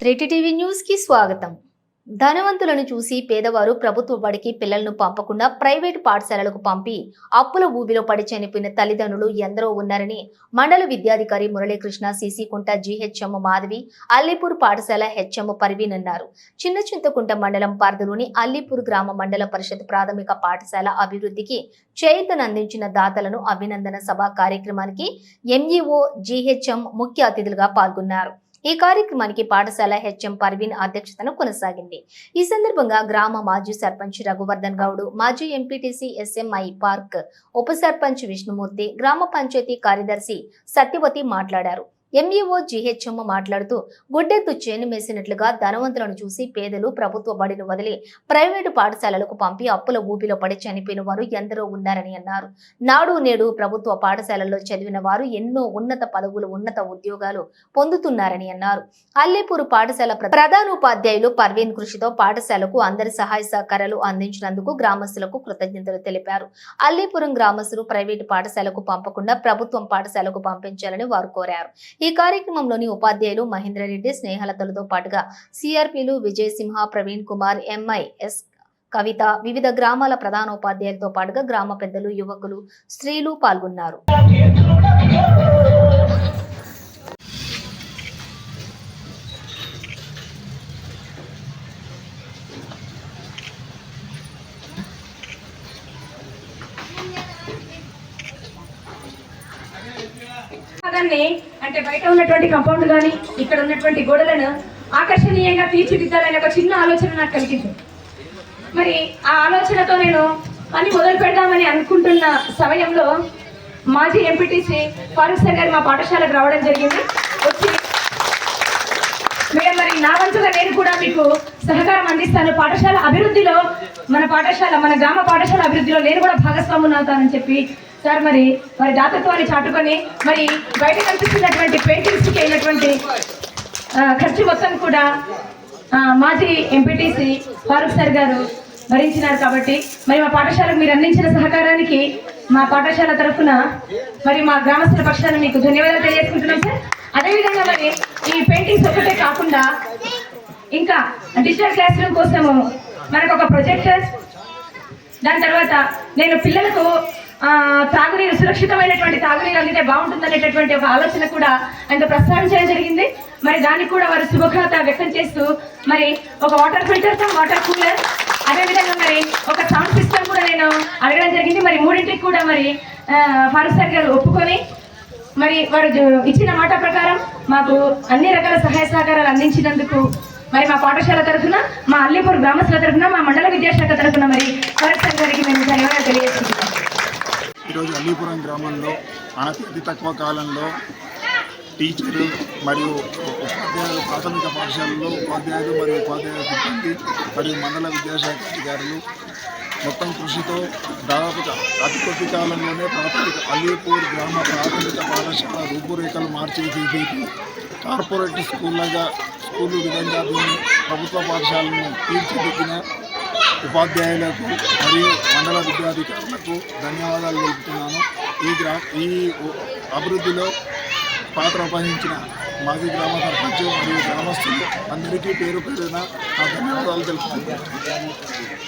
త్రిటి TV న్యూస్కి స్వాగతం. ధనవంతులను చూసి పేదవారు ప్రభుత్వ బడికి పిల్లలను పంపకుండా ప్రైవేటు పాఠశాలలకు పంపి అప్పుల ఊబిలో పడి చనిపోయిన తల్లిదండ్రులు ఎందరో ఉన్నారని మండల విద్యాధికారి మురళీకృష్ణ సీసీకుంట జీహెచ్ఎం మాధవి అల్లీపూర్ పాఠశాల హెచ్ఎం పర్వీన్ అన్నారు. చిన్న చింతకుంట మండలం పరిధిలోని అల్లీపూర్ గ్రామ మండల పరిషత్ ప్రాథమిక పాఠశాల అభివృద్ధికి చేయూతనందించిన దాతలను అభినందన సభ కార్యక్రమానికి ఎంఈఓ జీహెచ్ఎం ముఖ్య అతిథులుగా పాల్గొన్నారు. ఈ కార్యక్రమానికి పాఠశాల హెచ్ఎం పర్వీన్ అధ్యక్షతన కొనసాగింది. ఈ సందర్భంగా గ్రామ మాజీ సర్పంచ్ రఘువర్ధన్ గౌడ్ మాజీ ఎంపీటీసీ ఎస్ఎంఐ పార్క్ ఉప సర్పంచ్ విష్ణుమూర్తి గ్రామ పంచాయతీ కార్యదర్శి సత్యవతి మాట్లాడారు. ఎంఈఓ జీహెచ్ఎం మాట్లాడుతూ గుడ్డెత్తు చేను మేసినట్లుగా ధనవంతులను చూసి పేదలు ప్రభుత్వ బడిని వదిలి ప్రైవేటు పాఠశాలలకు పంపి అప్పుల ఊపిలో పడి చనిపోయిన వారు ఎందరో ఉన్నారని అన్నారు. నాడు నేడు ప్రభుత్వ పాఠశాలల్లో చదివిన వారు ఎన్నో ఉన్నత పదవులు ఉన్నత ఉద్యోగాలు పొందుతున్నారని అన్నారు. అల్లేపూరు పాఠశాల ప్రధానోపాధ్యాయులు పర్వీన్ కృషితో పాఠశాలకు అందరి సహాయ సహకారాలు అందించినందుకు గ్రామస్తులకు కృతజ్ఞతలు తెలిపారు. అల్లేపురం గ్రామస్తులు ప్రైవేటు పాఠశాలకు పంపకుండా ప్రభుత్వం పాఠశాలకు పంపించాలని వారు కోరారు. ఈ కార్యక్రమంలోని ఉపాధ్యాయులు మహేంద్రరెడ్డి స్నేహలతలతో పాటుగా సిఆర్పీలు విజయ్ సింహ ప్రవీణ్ కుమార్ ఎంఐ ఎస్ కవిత వివిధ గ్రామాల ప్రధానోపాధ్యాయులతో పాటుగా గ్రామ పెద్దలు యువకులు స్త్రీలు పాల్గొన్నారు. భాగాన్ని అంటే బయట ఉన్నటువంటి కంపౌండ్ కానీ ఇక్కడ ఉన్నటువంటి గోడలను ఆకర్షణీయంగా తీర్చిదిద్దాలనే ఒక చిన్న ఆలోచన నాకు కలిగింది. మరి ఆ ఆలోచనతో నేను పని మొదలు పెడదామని అనుకుంటున్న సమయంలో మాజీ ఎంపీటీసీ ఫారూక్ సార్ గారు మా పాఠశాలకు రావడం జరిగింది. వచ్చి మేడం మరి నా వంతుగా నేను కూడా మీకు సహకారం అందిస్తాను. పాఠశాల అభివృద్ధిలో మన పాఠశాల మన గ్రామ పాఠశాల అభివృద్ధిలో నేను కూడా భాగస్వాములు అవుతానని చెప్పి సార్ మరి మరి దాతత్వాన్ని చాటుకొని మరి బయట కనిపిస్తున్నటువంటి పెయింటింగ్స్కి అయినటువంటి ఖర్చు మొత్తం కూడా మాజీ ఎంపీటీసీ ఫారూక్ సార్ గారు భరించినారు కాబట్టి మరి మా పాఠశాలకు మీరు అందించిన సహకారానికి మా పాఠశాల తరఫున మరి మా గ్రామస్తుల పక్షాన మీకు ధన్యవాదాలు తెలియజేసుకుంటున్నాం సార్. అదేవిధంగా మరి ఈ పెయింటింగ్స్ ఒకటే కాకుండా ఇంకా డిజిటల్ క్లాస్ రూమ్ కోసము మనకు ఒక ప్రొజెక్టర్ దాని తర్వాత నేను పిల్లలకు తాగునీరు సురక్షితమైనటువంటి తాగునీరు అందితే బాగుంటుందనేటటువంటి ఒక ఆలోచన కూడా ఆయనతో ప్రస్తావించడం జరిగింది. మరి దానికి కూడా వారు శుభఖాత వ్యక్తం చేస్తూ మరి ఒక వాటర్ ఫిల్టర్ వాటర్ కూలర్ అదేవిధంగా మరి ఒక సౌండ్ సిస్టమ్ కూడా నేను అడగడం జరిగింది. మరి మూడింటికి కూడా మరి ఆ, ఫారూక్ సార్ గారు ఒప్పుకొని మరి వారు ఇచ్చిన మాట ప్రకారం మాకు అన్ని రకాల సహాయ సహకారాలు అందించినందుకు మరి మా పాఠశాల తరఫున మా అల్లీపూర్ గ్రామస్తుల తరఫున మా మండల విద్యాశాఖ తరఫున మరి ఫారూక్ సార్ గారికి మేము ధన్యవాదాలు అల్లీపురం గ్రామంలో అనతి అతి తక్కువ కాలంలో టీచరు మరియు ఉపాధ్యాయులు ప్రాథమిక పాఠశాలలో ఉపాధ్యాయులు మరియు ఉపాధ్యాయుల సిబ్బంది మరియు మండల విద్యాశాఖ అధికారులు మొత్తం కృషితో దాదాపుగా అతి కొద్ది కాలంలోనే ప్రాథమిక అల్లీపూర్ గ్రామ ప్రాథమిక పాఠశాల రూపురేఖలు మార్చిదిద్ది కార్పొరేట్ స్కూళ్ళగా స్కూలు విధంగా దీన్ని ప్రభుత్వ పాఠశాలను తీర్చిదిద్దిన ఉపాధ్యాయులకు మరియు మండల విద్యాధికారులకు ధన్యవాదాలు తెలుపుతున్నాను. ఈ గ్రా ఈ అభివృద్ధిలో పాత్ర వహించిన మాజీ గ్రామ సర్పంచ్ మరియు గ్రామస్తులు అందరికీ పేరు పేరున నా ధన్యవాదాలు తెలుపుతున్నాను.